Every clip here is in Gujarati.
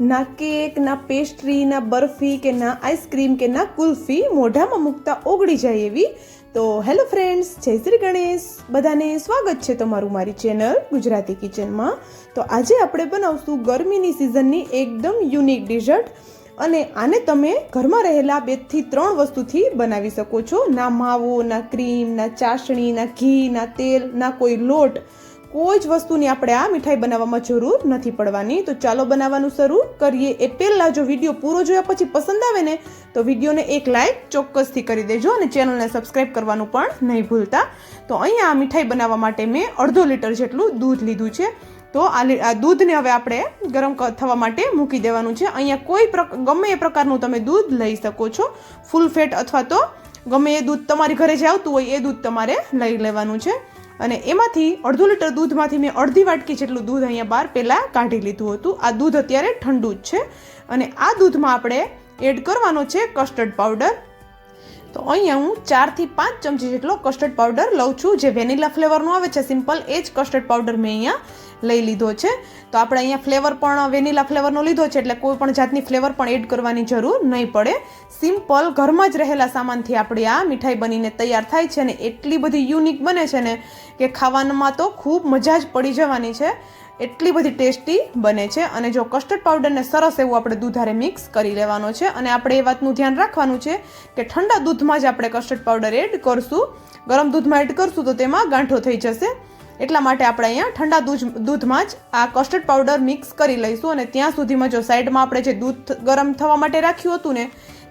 ના કેક, ના પેસ્ટ્રી ના બરફી કે ના આઈસ્ક્રીમ કે ના કુલ્ફી મોઢામાં મૂકતા ઓગળી જાય એવી. તો હેલો ફ્રેન્ડ્સ જય શ્રી ગણેશ. બધાને સ્વાગત છે તમારું મારી ચેનલ ગુજરાતી કિચનમાં. તો આજે આપણે બનાવશું ગરમીની સિઝનની એકદમ યુનિક ડિઝર્ટ અને આને તમે ઘરમાં રહેલા બેથી ત્રણ વસ્તુથી બનાવી શકો છો. ના માવો, ના ક્રીમ ના ચાસણી, ના ઘી, ના તેલ, ના કોઈ લોટ. કોઈ જ વસ્તુની આપણે આ મીઠાઈ બનાવવામાં જરૂર નથી પડવાની. તો ચાલો બનાવવાનું શરૂ કરીએ. એ પહેલાં જો વીડિયો પૂરો જોયા પછી પસંદ આવે ને, તો વિડીયોને એક લાઇક ચોક્કસથી કરી દેજો અને ચેનલને સબસ્ક્રાઈબ કરવાનું પણ નહીં ભૂલતા. તો અહીંયા આ મીઠાઈ બનાવવા માટે મેં અડધો લીટર જેટલું દૂધ લીધું છે. તો આ દૂધને હવે આપણે ગરમ થવા માટે મૂકી દેવાનું છે. અહીંયા કોઈ ગમે એ પ્રકારનું તમે દૂધ લઈ શકો છો. ફૂલ ફેટ અથવા તો ગમે એ દૂધ તમારી ઘરે જે આવતું હોય એ દૂધ તમારે લઈ લેવાનું છે. અને એમાંથી અડધો લીટર દૂધમાંથી મેં અડધી વાટકી જેટલું દૂધ અહીંયા બહાર પહેલાં કાઢી લીધું હતું. આ દૂધ અત્યારે ઠંડુ જ છે. અને આ દૂધમાં આપણે એડ કરવાનો છે કસ્ટર્ડ પાવડર. તો અહીંયા હું ચારથી પાંચ ચમચી જેટલો કસ્ટર્ડ પાવડર લઉં છું. જે વેનીલા ફ્લેવરનો આવે છે સિમ્પલ એ જ કસ્ટર્ડ પાવડર મેં અહીંયા લઈ લીધો છે. તો આપણે અહીંયા ફ્લેવર પણ વેનીલા ફ્લેવરનો લીધો છે, એટલે કોઈ પણ જાતની ફ્લેવર પણ એડ કરવાની જરૂર નહીં પડે. સિમ્પલ ઘરમાં જ રહેલા સામાનથી આપણી આ મીઠાઈ બનીને તૈયાર થાય છે અને એટલી બધી યુનિક બને છે ને કે ખાવામાં તો ખૂબ મજા જ પડી જવાની છે. એટલી બધી ટેસ્ટી બને છે અને જો કસ્ટર્ડ પાવડરને સરસ એવું આપણે દૂધારે મિક્સ કરી લેવાનો છે અને આપણે એ વાતનું ધ્યાન રાખવાનું છે કે ઠંડા દૂધમાં જ આપણે કસ્ટર્ડ પાવડર એડ કરશું. ગરમ દૂધમાં એડ કરશું તો તેમાં ગાંઠો થઈ જશે. એટલા માટે આપણે અહીંયા ઠંડા દૂધ દૂધમાં જ આ કસ્ટર્ડ પાવડર મિક્સ કરી લઈશું અને ત્યાં સુધીમાં જો સાઈડમાં આપણે જે દૂધ ગરમ થવા માટે રાખ્યું હતું ને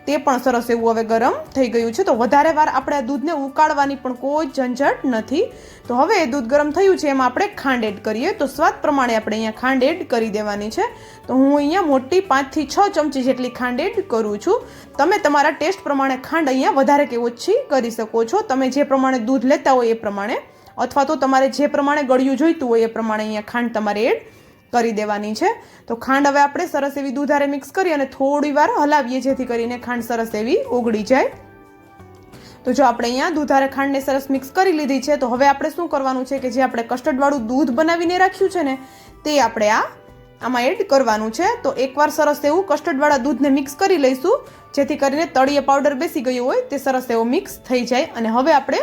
તે પણ સરસ એવું હવે ગરમ થઈ ગયું છે. તો વધારે વાર આપણે આ દૂધને ઉકાળવાની પણ કોઈ ઝંઝટ નથી. તો હવે એ દૂધ ગરમ થયું છે, એમાં આપણે ખાંડ એડ કરીએ. તો સ્વાદ પ્રમાણે આપણે અહીંયા ખાંડ એડ કરી દેવાની છે. તો હું અહીંયા મોટી પાંચથી છ ચમચી જેટલી ખાંડ એડ કરું છું. તમે તમારા ટેસ્ટ પ્રમાણે ખાંડ અહીંયા વધારે કે ઓછી કરી શકો છો. તમે જે પ્રમાણે દૂધ લેતા હોય એ પ્રમાણે. અથવા તો તમારે જે પ્રમાણે ગળ્યું જોઈતું હોય એ પ્રમાણે અહીંયા ખાંડ તમારે એડ કરી દેવાની છે. તો ખાંડ હવે આપણે સરસ એવી દૂધારે મિક્સ કરી અને થોડી વાર હલાવીએ, જેથી કરીને ખાંડ સરસ એવી ઓગળી જાય. તો જો આપણે અહીંયા દૂધારે ખાંડને સરસ મિક્સ કરી લીધી છે, તો હવે આપણે શું કરવાનું છે કે જે આપણે કસ્ટર્ડવાળું દૂધ બનાવીને રાખ્યું છે ને, તે આપણે આ, આમાં એડ કરવાનું છે. તો એકવાર સરસ એવું કસ્ટર્ડવાળા દૂધને મિક્સ કરી લઈશું, જેથી કરીને તળિયે પાવડર બેસી ગયો હોય, તે સરસ એવો મિક્સ થઈ જાય. અને હવે આપણે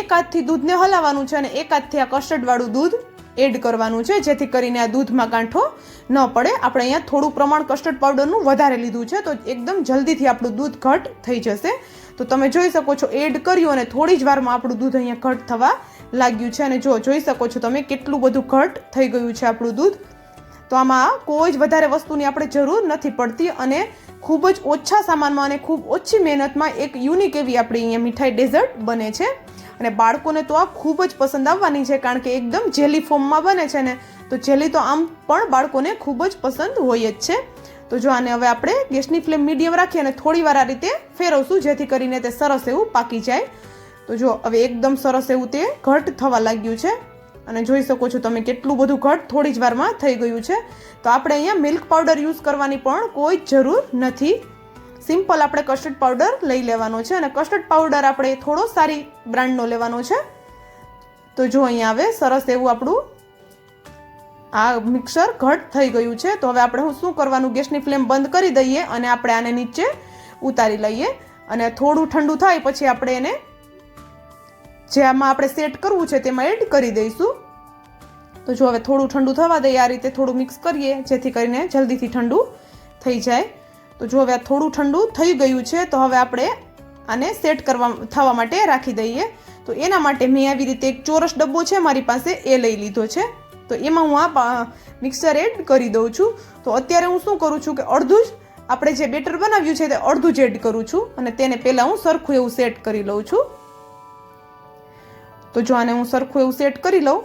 એક હાથથી દૂધને હલાવવાનું છે અને એક હાથથી આ કસ્ટર્ડવાળું દૂધ એડ કરવાનું છે, જેથી કરીને આ દૂધમાં ગાંઠો ન પડે. આપણે અહીંયા થોડું પ્રમાણ કસ્ટર્ડ પાવડરનું વધારે લીધું છે, તો એકદમ જલ્દીથી આપણું દૂધ ઘટ થઈ જશે. તો તમે જોઈ શકો છો એડ કર્યું અને થોડી જ વારમાં આપણું દૂધ અહીંયા ઘટ થવા લાગ્યું છે. અને જો જોઈ શકો છો તમે કેટલું બધું ઘટ થઈ ગયું છે આપણું દૂધ. તો આમાં કોઈ જ વધારે વસ્તુની આપણે જરૂર નથી પડતી અને ખૂબ જ ઓછા સામાનમાં અને ખૂબ ઓછી મહેનતમાં એક યુનિક એવી આપણી અહીંયા મીઠાઈ ડેઝર્ટ બને છે. અને બાળકોને તો આ ખૂબ જ પસંદ આવવાની છે, કારણ કે એકદમ જેલી ફોર્મમાં બને છે ને, તો જેલી તો આમ પણ બાળકોને ખૂબ જ પસંદ હોય જ છે. તો જો આને હવે આપણે ગેસની ફ્લેમ મીડિયમ રાખી અને થોડીવાર આ રીતે ફેરવશું, જેથી કરીને તે સરસ એવું પાકી જાય. તો જો હવે એકદમ સરસ એવું તે ઘટ થવા લાગ્યું છે. અને જોઈ શકો છો તમે કેટલું બધું ઘટ થોડી જ વારમાં થઈ ગયું છે. તો આપણે અહીંયા મિલ્ક પાવડર યુઝ કરવાની પણ કોઈ જરૂર નથી. સિમ્પલ આપણે કસ્ટર્ડ પાવડર લઈ લેવાનો છે અને કસ્ટર્ડ પાવડર આપણે થોડો સારી બ્રાન્ડનો લેવાનો છે. તો જો અહીંયા હવે સરસ એવું આપણું આ મિક્સર ઘટ થઈ ગયું છે. તો હવે આપણે હું શું કરવાનું, ગેસની ફ્લેમ બંધ કરી દઈએ અને આપણે આને નીચે ઉતારી લઈએ. અને થોડું ઠંડુ થાય પછી આપણે એને જે આમાં આપણે સેટ કરવું છે તેમાં એડ કરી દઈશું. તો જો હવે થોડું ઠંડુ થવા દઈએ, આ રીતે થોડું મિક્સ કરીએ જેથી કરીને જલ્દીથી ઠંડુ થઈ જાય. તો જો હવે આ થોડું ઠંડુ થઈ ગયું છે, તો હવે આપણે આને સેટ કરવા, થવા માટે રાખી દઈએ. તો એના માટે મેં આવી રીતે એક ચોરસ ડબ્બો છે, મારી પાસે એ લઈ લીધો છે. તો એમાં હું આ મિક્સર એડ કરી દઉં છું. તો અત્યારે હું શું કરું છું કે અડધું જ, આપણે જે બેટર બનાવ્યું છે તે અડધું જ એડ કરું છું અને તેને પહેલાં હું સરખું એવું સેટ કરી લઉં છું. તો જો આને હું સરખું એવું સેટ કરી લઉં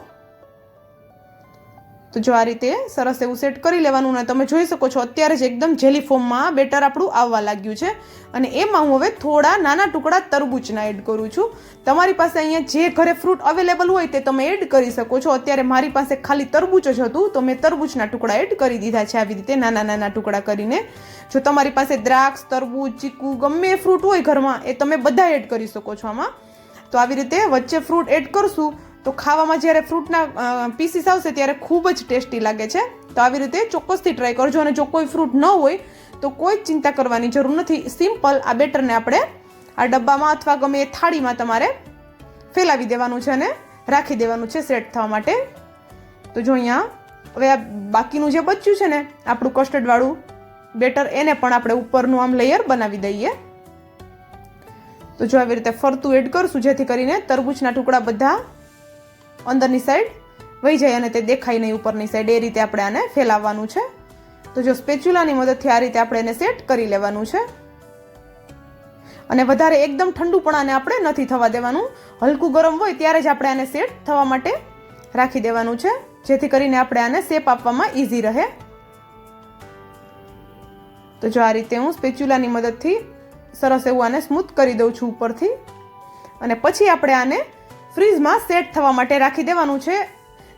તો જો આ રીતે સરસ એવું સેટ કરી લેવાનું ને તમે જોઈ શકો છો, અત્યારે જ એકદમ જેલી ફોર્મમાં બેટર આપણું આવવા લાગ્યું છે. અને એમાં હું હવે થોડા નાના ટુકડા તરબૂચના એડ કરું છું. તમારી પાસે અહીંયા જે ઘરે ફ્રૂટ અવેલેબલ હોય તે તમે એડ કરી શકો છો. અત્યારે મારી પાસે ખાલી તરબૂચ જ હતું, તો મેં તરબૂચના ટુકડા એડ કરી દીધા છે આવી રીતે નાના નાના ટુકડા કરીને. જો તમારી પાસે દ્રાક્ષ, તરબૂચ, ચીકુ, ગમે ફ્રૂટ હોય ઘરમાં, એ તમે બધા એડ કરી શકો છો આમાં. તો આવી રીતે વચ્ચે ફ્રૂટ એડ કરશું. તો ખાવામાં જ્યારે ફ્રૂટના પીસીસ આવશે ત્યારે ખૂબ જ ટેસ્ટી લાગે છે. તો આવી રીતે ચોક્કસથી ટ્રાય કરજો અને જો કોઈ ફ્રૂટ ન હોય, તો કોઈ જ ચિંતા કરવાની જરૂર નથી. સિમ્પલ આ બેટરને આપણે આ ડબ્બામાં અથવા ગમે એ થાળીમાં તમારે ફેલાવી દેવાનું છે અને રાખી દેવાનું છે સેટ થવા માટે. તો જો અહીંયા, હવે આ બાકીનું જે બચ્યું છે ને, આપણું કસ્ટર્ડવાળું બેટર, એને પણ આપણે ઉપરનું આમ લેયર બનાવી દઈએ. તો જો આવી રીતે ફરતું એડ કરશું, જેથી કરીને તરબૂચના ટુકડા બધા અંદરની સાઈડ વહી જાય અને તે દેખાય નહીં ઉપરની સાઈડ એ રીતે આપણે આને ફેલાવવાનું છે. તો જો સ્પેચ્યુલાની મદદથી આ રીતે આપણે એને સેટ કરી લેવાનું છે. અને વધારે એકદમ ઠંડુપણાને આપણે નથી થવા દેવાનું. હલકું ગરમ હોય ત્યારે જ આપણે આને સેટ થવા માટે રાખી દેવાનું છે. જેથી કરીને આપણે આને શેપ આપવામાં ઇઝી રહે. તો જો આ રીતે હું સ્પેચ્યુલાની મદદથી સરસ એવું આને સ્મૂથ કરી દઉં છું ઉપરથી. અને પછી આપણે આને ફ્રીઝમાં સેટ થવા માટે રાખી દેવાનું છે.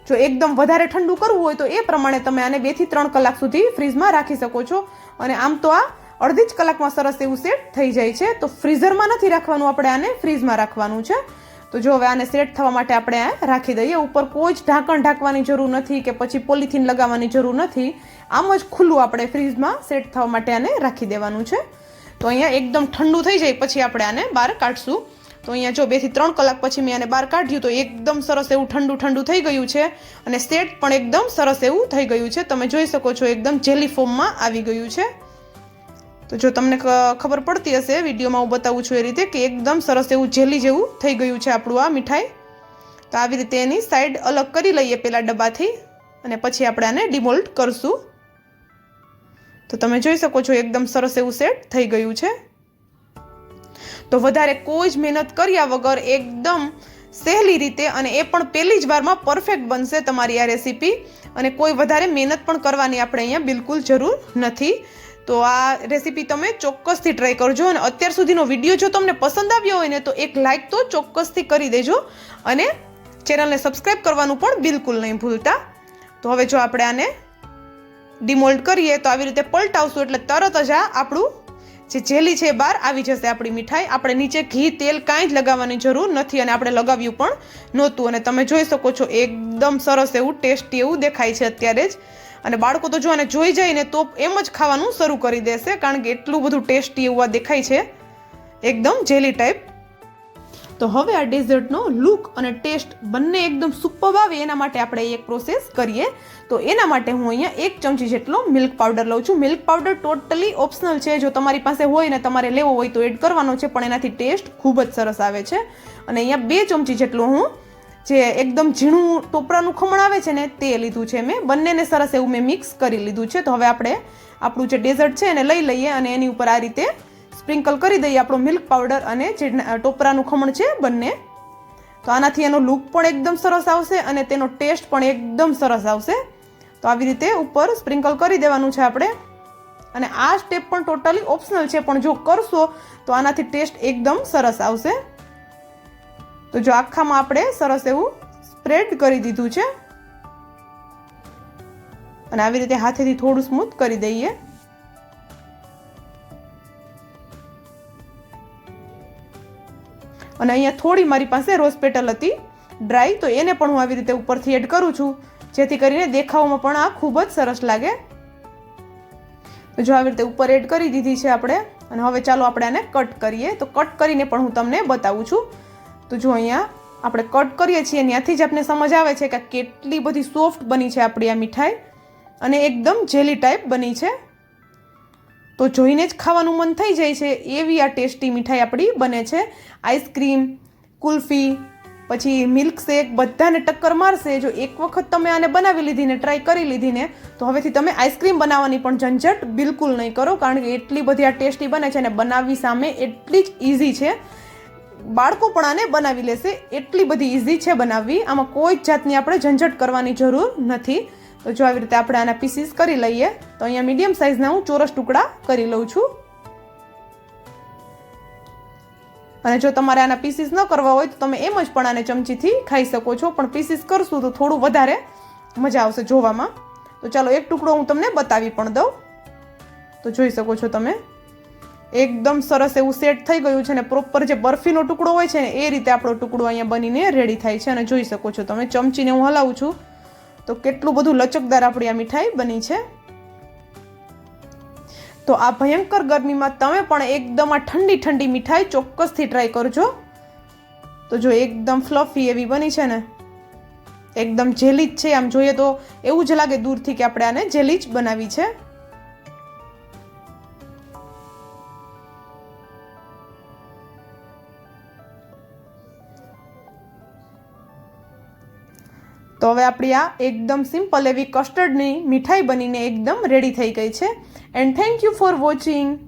જો એકદમ વધારે ઠંડુ કરવું હોય તો એ પ્રમાણે તમે આને બેથી ત્રણ કલાક સુધી ફ્રીઝમાં રાખી શકો છો. અને આમ તો આ અડધી જ કલાકમાં સરસ એવું સેટ થઈ જાય છે. તો ફ્રીઝરમાં નથી રાખવાનું આપણે આને ફ્રીઝમાં રાખવાનું છે. તો જો હવે આને સેટ થવા માટે આપણે આ રાખી દઈએ. ઉપર કોઈ જ ઢાંકણ ઢાંકવાની જરૂર નથી કે પછી પોલિથીન લગાવવાની જરૂર નથી. આમ જ ખુલ્લું આપણે ફ્રીઝમાં સેટ થવા માટે આને રાખી દેવાનું છે. તો અહીંયા એકદમ ઠંડુ થઈ જાય. પછી આપણે આને બહાર કાઢશું. તો અહીંયા જો બેથી ત્રણ કલાક પછી મેં આને બહાર કાઢ્યું તો એકદમ સરસ એવું ઠંડુ ઠંડુ થઈ ગયું છે. અને સેટ પણ એકદમ સરસ એવું થઈ ગયું છે. તમે જોઈ શકો છો એકદમ જેલી ફોર્મમાં આવી ગયું છે. તો જો તમને ખબર પડતી હશે, વિડીયોમાં હું બતાવું છું એ રીતે કે એકદમ સરસ એવું જેલી જેવું થઈ ગયું છે આપણું આ મીઠાઈ. તો આવી રીતે એની સાઈડ અલગ કરી લઈએ પેલા ડબ્બાથી અને પછી આપણે આને ડિમોલ્ટ કરશું. તો તમે જોઈ શકો છો એકદમ સરસ એવું સેટ થઈ ગયું છે. તો વધારે કોઈ જ મહેનત કર્યા વગર એકદમ સહેલી રીતે અને એ પણ પહેલી જ વારમાં પરફેક્ટ બનશે તમારી આ રેસીપી અને કોઈ વધારે મહેનત પણ કરવાની આપણે અહીંયા બિલકુલ જરૂર નથી. તો આ રેસીપી તમે ચોક્કસથી ટ્રાય કરજો અને અત્યાર સુધીનો વીડિયો જો તમને પસંદ આવ્યો હોય ને તો એક લાઇક તો ચોક્કસથી કરી દેજો. અને ચેનલને સબસ્ક્રાઈબ કરવાનું પણ બિલકુલ નહીં ભૂલતા. તો હવે જો આપણે આને ડિમોલ્ડ કરીએ તો આવી રીતે પલટાવશું એટલે તરત જ આ આપણું જે જેલી છે બહાર આવી જશે આપણી મીઠાઈ. આપણે નીચે ઘી, તેલ કાંઈ જ લગાવવાની જરૂર નથી અને આપણે લગાવ્યું પણ નહોતું. અને તમે જોઈ શકો છો, એકદમ સરસ એવું ટેસ્ટી એવું દેખાય છે અત્યારે જ. અને બાળકો તો જો આને જોઈ જાય ને તો એમ જ ખાવાનું શરૂ કરી દેશે, કારણ કે એટલું બધું ટેસ્ટી એવું દેખાય છે. એકદમ જેલી ટાઈપ તો હવે આ ડેઝર્ટનો લુક અને ટેસ્ટ બંને એકદમ સુપર આવે, એના માટે આપણે એક પ્રોસેસ કરીએ. તો એના માટે હું અહીંયા એક ચમચી જેટલો મિલ્ક પાવડર લઉં છું. મિલ્ક પાવડર ટોટલી ઓપ્શનલ છે. જો તમારી પાસે હોય ને તમારે લેવો હોય તો એડ કરવાનો છે, પણ એનાથી ટેસ્ટ ખૂબ જ સરસ આવે છે. અને અહીંયા બે ચમચી જેટલું હું જે એકદમ ઝીણું ટોપરાનું ખમણ આવે છે ને તે લીધું છે મેં. બંનેને સરસ એવું મેં મિક્સ કરી લીધું છે. તો હવે આપણે આપણું જે ડેઝર્ટ છે એને લઈ લઈએ અને એની ઉપર આ રીતે સ્પ્રિંકલ કરી દઈએ આપણો મિલ્ક પાવડર અને જે ટોપરાનું ખમણ છે બંને. તો આનાથી એનો લુક પણ એકદમ સરસ આવશે અને તેનો ટેસ્ટ પણ એકદમ સરસ આવશે. તો આવી રીતે ઉપર સ્પ્રિંકલ કરી દેવાનું છે આપણે. અને આ સ્ટેપ પણ ટોટલી ઓપ્શનલ છે, પણ જો કરશો તો આનાથી ટેસ્ટ એકદમ સરસ આવશે. તો જો આખામાં આપણે સરસ એવું સ્પ્રેડ કરી દીધું છે. અને આવી રીતે હાથેથી થોડું સ્મૂથ કરી દઈએ. અને અહીંયા થોડી મારી પાસે રોઝ પેટલ હતી, ડ્રાય, તો એને પણ હું આવી રીતે ઉપરથી એડ કરું છું. જેથી કરીને દેખાવમાં પણ આ ખૂબ જ સરસ લાગે. તો જો આવી રીતે ઉપર એડ કરી દીધી છે આપણે, અને હવે ચાલો આપણે આને કટ કરીએ. તો કટ કરીને પણ હું તમને બતાવું છું. તો જો અહીંયા આપણે કટ કરીએ છીએ, ત્યાંથી જ આપણે સમજ આવે છે કે કેટલી બધી સોફ્ટ બની છે આપણી આ મીઠાઈ. અને એકદમ જેલી ટાઈપ બની છે. તો જોઈને જ ખાવાનું મન થઈ જાય છે. એવી આ ટેસ્ટી મીઠાઈ આપણી બને છે. આઈસ્ક્રીમ, કુલ્ફી, પછી મિલ્કશેક બધાને ટક્કર મારશે. જો એક વખત તમે આને બનાવી લીધી ને ટ્રાય કરી લીધી ને, તો હવેથી તમે આઈસ્ક્રીમ બનાવવાની પણ ઝંઝટ બિલકુલ નહીં કરો, કારણ કે એટલી બધી આ ટેસ્ટી બને છે અને બનાવવી સામે એટલી જ ઇઝી છે. બાળકો પણ આને બનાવી લેશે. એટલી બધી ઇઝી છે બનાવવી. આમાં કોઈ જ જાતની આપણે ઝંઝટ કરવાની જરૂર નથી. તો જો આવી રીતે આપણે આના પીસીસ કરી લઈએ, તો અહીંયા મીડિયમ સાઇઝના હું ચોરસ ટુકડા કરી લઉં છું. અને જો તમારે આના પીસીસ ન કરવા હોય તો તમે એમ જ પણ આને ચમચીથી ખાઈ શકો છો, પણ પીસીસ કરશું તો થોડું વધારે મજા આવશે જોવામાં. તો ચાલો એક ટુકડો હું તમને બતાવી પણ દઉં. તો જોઈ શકો છો તમે. એકદમ સરસ એવું સેટ થઈ ગયું છે ને પ્રોપર જે બરફીનો ટુકડો હોય છે ને એ રીતે આપણો ટુકડો અહીંયા બનીને રેડી થાય છે અને જોઈ શકો છો તમે. ચમચીને હું હલાવું છું. તો કેટલું બધું લચકદાર આપણી આ મીઠાઈ બની છે. તો આ ભયંકર ગરમીમાં તમે પણ એકદમ આ ઠંડી ઠંડી મીઠાઈ ચોક્કસથી ટ્રાય કરજો. તો જો એકદમ ફ્લફી એવી બની છે ને, એકદમ જેલી જ છે. આમ જોઈએ તો એવું જ લાગે દૂરથી કે આપણે આને જેલી જ બનાવી છે. તો હવે આપણી આ એકદમ સિમ્પલ એવી કસ્ટર્ડની મીઠાઈ બનીને એકદમ રેડી થઈ ગઈ છે. And thank you for watching